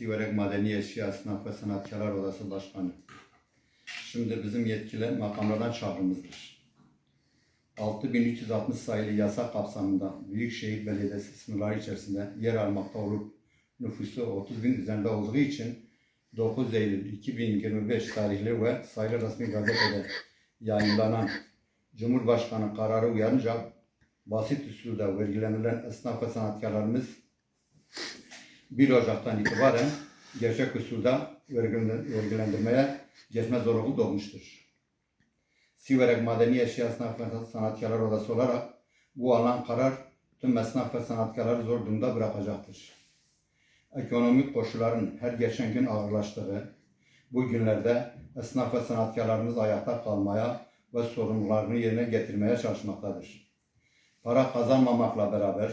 Siverek Madeni Eşya Esnaf ve Sanatkarlar Odası Başkanı. Şimdi bizim yetkili makamlardan çağrımızdır. 6360 sayılı yasa kapsamında Büyükşehir Belediyesi sınırları içerisinde yer almakta olup nüfusu 30 bin üzerinde olduğu için 9 Eylül 2025 tarihli ve sayılı resmi gazetede yayınlanan Cumhurbaşkanı kararı uyarınca basit usulde vergilendirilen esnaf ve sanatkarlarımız 1 Ocak'tan itibaren gerçek vergilen- vergilendirmeye geçme zorunluluğu doğmuştur. Siverek Madeni Eşya Esnaf ve Sanatkarlar Odası olarak bu alan karar tüm esnaf ve sanatkarları zor durumda bırakacaktır. Ekonomik koşulların her geçen gün ağırlaştığı bu günlerde esnaf ve sanatkarlarımız ayakta kalmaya ve sorumlularını yerine getirmeye çalışmaktadır. Para kazanmamakla beraber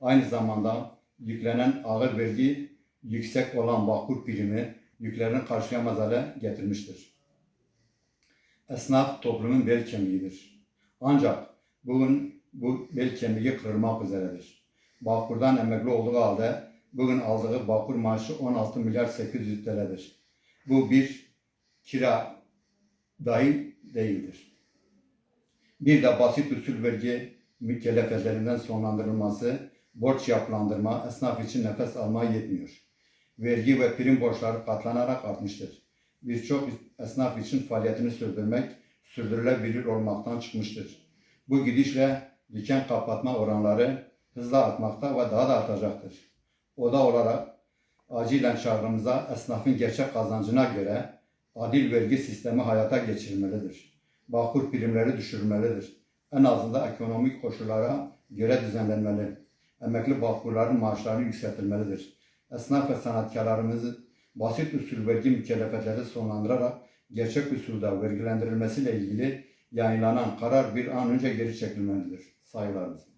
aynı zamanda yüklenen ağır vergi yüksek olan vakur primi yüklerini karşılayamaz hale getirmiştir. Esnaf toplumun bel kemiğidir. Ancak bugün bu bel kemiği kırılmak üzeredir. Bağkur'dan emekli olduğu halde bugün aldığı Bağkur maaşı 16 milyar 800 TL'dir. Bu bir kira dahi değildir. Bir de basit usul vergi mükellefetlerinden sonlandırılması, borç yapılandırma esnaf için nefes almaya yetmiyor. Vergi ve prim borçları katlanarak artmıştır. Birçok esnaf için faaliyetini sürdürmek sürdürülebilir olmaktan çıkmıştır. Bu gidişle dükkan kapatma oranları hızla artmakta ve daha da artacaktır. Oda olarak acilen çağrımıza esnafın gerçek kazancına göre adil vergi sistemi hayata geçirilmelidir. Bağkur primleri düşürülmelidir. En azından ekonomik koşullara göre düzenlenmeli. Emekli bağkurların maaşları yükseltilmelidir. Esnaf ve sanatkarlarımızı basit usul vergi mükellefetleri sonlandırarak gerçek usulde vergilendirilmesiyle ilgili yayınlanan karar bir an önce geri çekilmelidir. Saygılarımız.